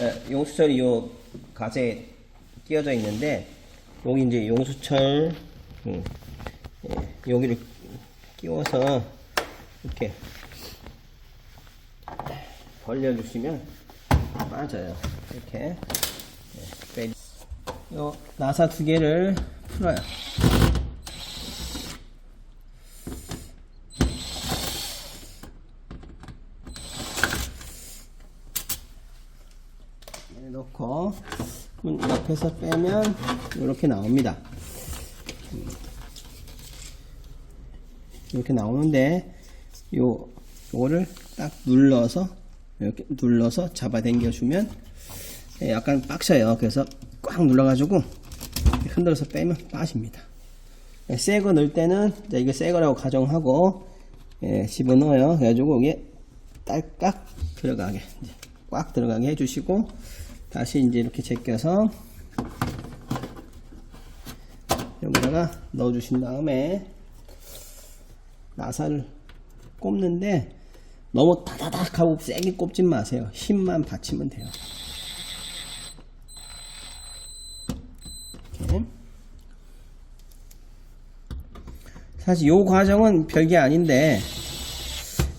예, 용수철이 요 가세에 끼워져 있는데 여기 이제 용수철 음, 예, 여기를 끼워서 이렇게 벌려주시면 빠져요. 이렇게 예, 빼- 요 나사 두 개를 풀어요. 네, 넣고 문 옆에서 빼면 이렇게 나옵니다. 이렇게 나오는데 요 요거를 딱 눌러서 이렇게 눌러서 잡아당겨 주면 약간 빡셔요. 그래서 꽉 눌러가지고 흔들어서 빼면 빠집니다. 새 거 넣을 때는 이거 새 거라고 가정하고 예, 집어넣어요. 그래가지고 이게 딸깍 들어가게 꽉 들어가게 해주시고 다시 이제 이렇게 제껴서 여기다가 넣어주신 다음에 나사를 꼽는데 너무 다다닥 하고 세게 꼽진 마세요. 힘만 받치면 돼요. 이렇게. 사실 요 과정은 별게 아닌데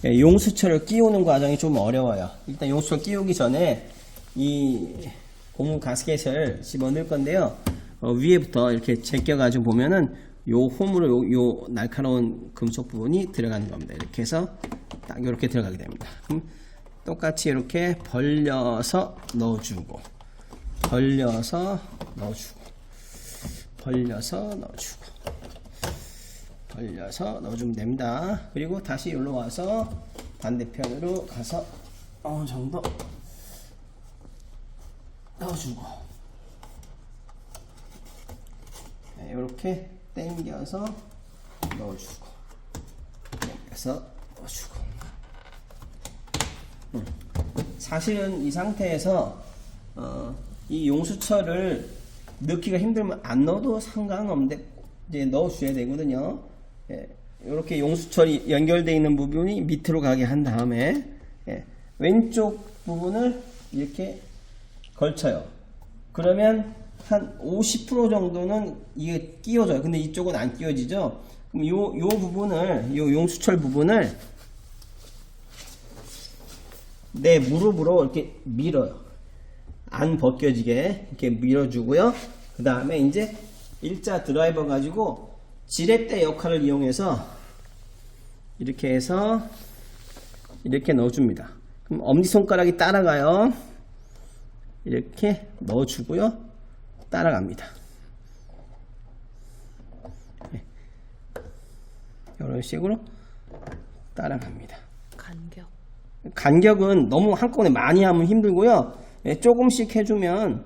예, 용수철을 끼우는 과정이 좀 어려워요. 일단 용수철 끼우기 전에 이 고무 가스켓을 집어넣을 건데요. 어, 위에부터 이렇게 제껴가지고 보면은 요 홈으로 요, 요 날카로운 금속 부분이 들어가는 겁니다. 이렇게 해서 딱 이렇게 들어가게 됩니다. 그럼 똑같이 이렇게 벌려서 넣어주고 벌려서 넣어주고 벌려서 넣어주고 벌려서 넣어주면 됩니다. 그리고 다시 여기로 와서 반대편으로 가서 어느 정도 넣어주고 네, 이렇게 당겨서 넣어주고 당겨서 넣어주고 음. 사실은 이 상태에서 어, 이 용수철을 넣기가 힘들면 안 넣어도 상관없는데 이제 넣어줘야 되거든요. 예, 이렇게 용수철이 연결되어 있는 부분이 밑으로 가게 한 다음에 예, 왼쪽 부분을 이렇게 걸쳐요. 그러면 한 50% 정도는 이게 끼워져요. 근데 이쪽은 안 끼워지죠. 그럼 요, 요 부분을, 요 용수철 부분을 내 무릎으로 이렇게 밀어요. 안 벗겨지게 이렇게 밀어주고요. 그 다음에 이제 일자 드라이버 가지고 지렛대 역할을 이용해서 이렇게 해서 이렇게 넣어줍니다. 그럼 엄지손가락이 따라가요. 이렇게 넣어주고요. 따라갑니다. 네. 이런 식으로 따라갑니다. 간격. 간격은 너무 한꺼번에 많이 하면 힘들고요. 예, 조금씩 해주면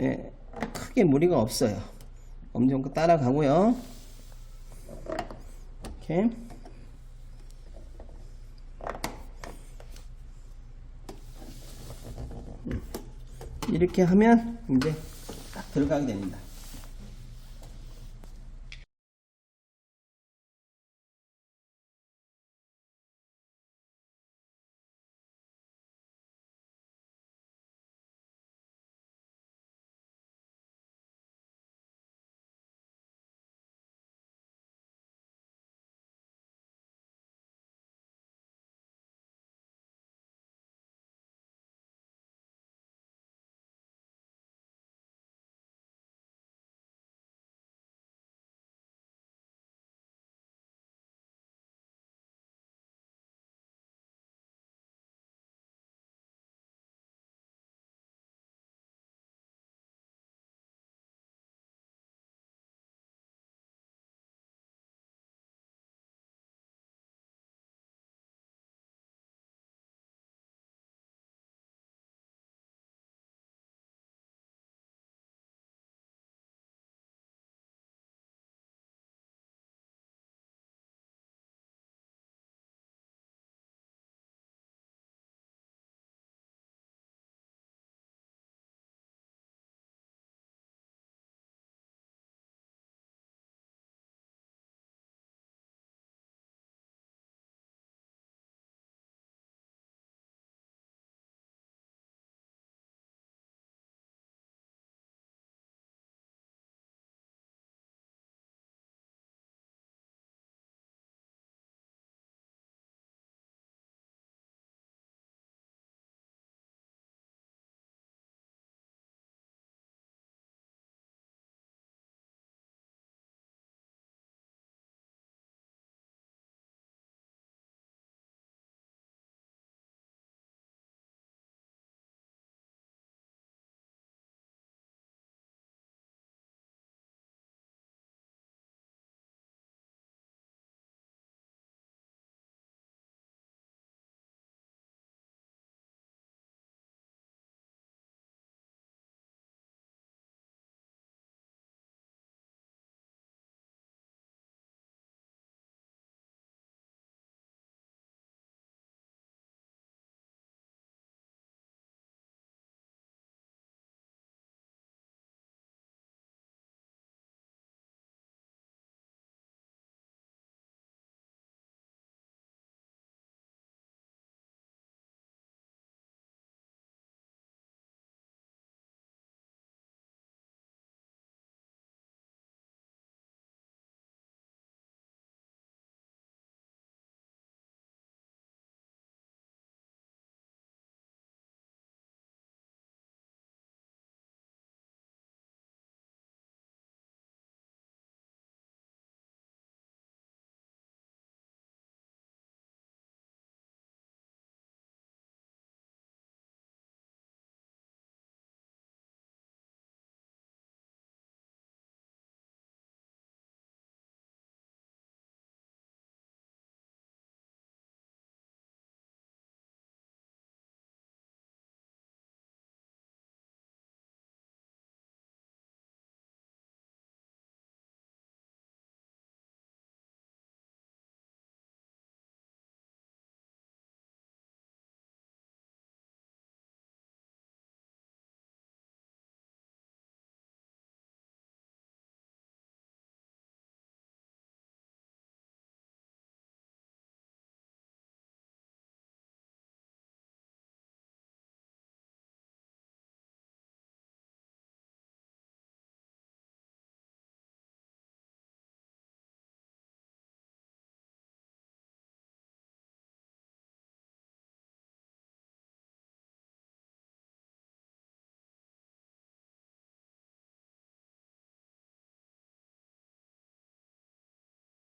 예, 크게 무리가 없어요. 엄지손가락 따라가고요. 이렇게 음. 이렇게 하면 이제 딱 들어가게 됩니다.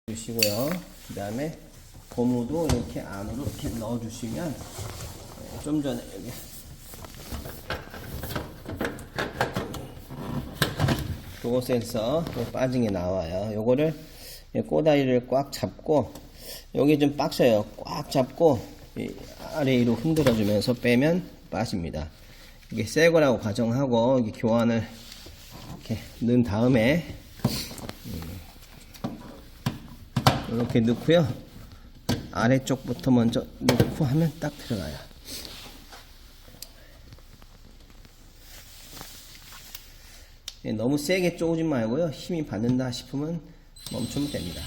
주시고요. 그 다음에 고무도 이렇게 안으로 이렇게 넣어주시면 네, 좀 전에 여기 도어 센서 빠진 게 나와요. 요거를 이 꼬다리를 꽉 잡고 여기 좀 빡셔요. 꽉 잡고 이 아래 위로 흔들어 주면서 빼면 빠집니다. 이게 새 거라고 가정하고 교환을 이렇게 넣은 다음에 이렇게 넣고요. 아래쪽부터 먼저 넣고 하면 딱 들어가요. 예, 너무 세게 쪼지 말고요. 힘이 받는다 싶으면 멈추면 됩니다.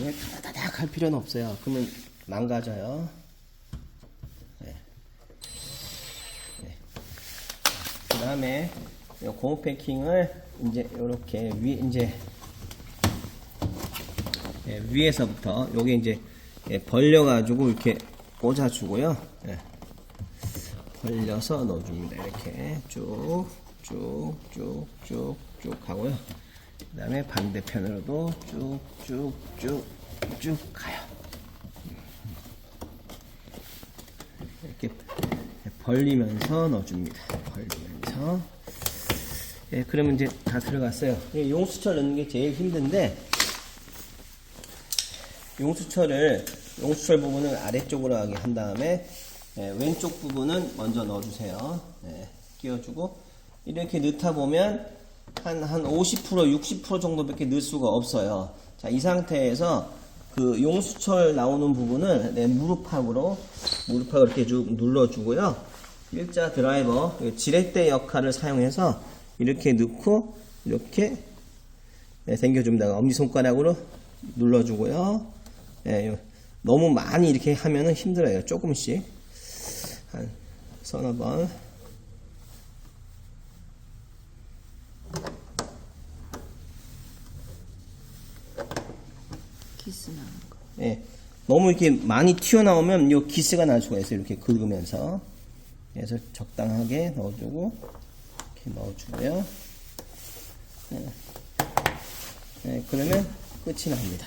왜 다다닥 할 필요는 없어요. 그러면 망가져요. 네. 그 다음에 고무 패킹을 이제 이렇게 위 이제 예, 위에서부터 요게 이제 예, 벌려가지고 이렇게 꽂아주고요. 예. 벌려서 넣어줍니다. 이렇게 쭉, 쭉, 쭉, 쭉, 쭉 하고요. 그 다음에 반대편으로도 쭉, 쭉, 쭉, 쭉 가요. 이렇게 벌리면서 넣어줍니다. 벌리면서. 예, 그러면 이제 다 들어갔어요. 예, 용수철 넣는 게 제일 힘든데, 용수철을 용수철 부분을 아래쪽으로 하게 한 다음에 예, 왼쪽 부분은 먼저 넣어주세요. 예, 끼워주고 이렇게 넣다 보면 한 한 50% 60% 정도밖에 넣을 수가 없어요. 자, 이 상태에서 그 용수철 나오는 부분을 내 무릎팍으로 무릎팍을 이렇게 쭉 눌러주고요. 일자 드라이버 이 지렛대 역할을 사용해서 이렇게 넣고 이렇게 네, 당겨줍니다. 엄지손가락으로 눌러주고요. 예, 요- 너무 많이 이렇게 하면은 힘들어요. 조금씩. 한 서너 번. 기스 나는 거. 예. 너무 이렇게 많이 튀어나오면 요 기스가 날 수가 있어요. 이렇게 긁으면서. 그래서 적당하게 넣어주고, 이렇게 넣어주고요. 예. 예, 그러면 끝이 납니다.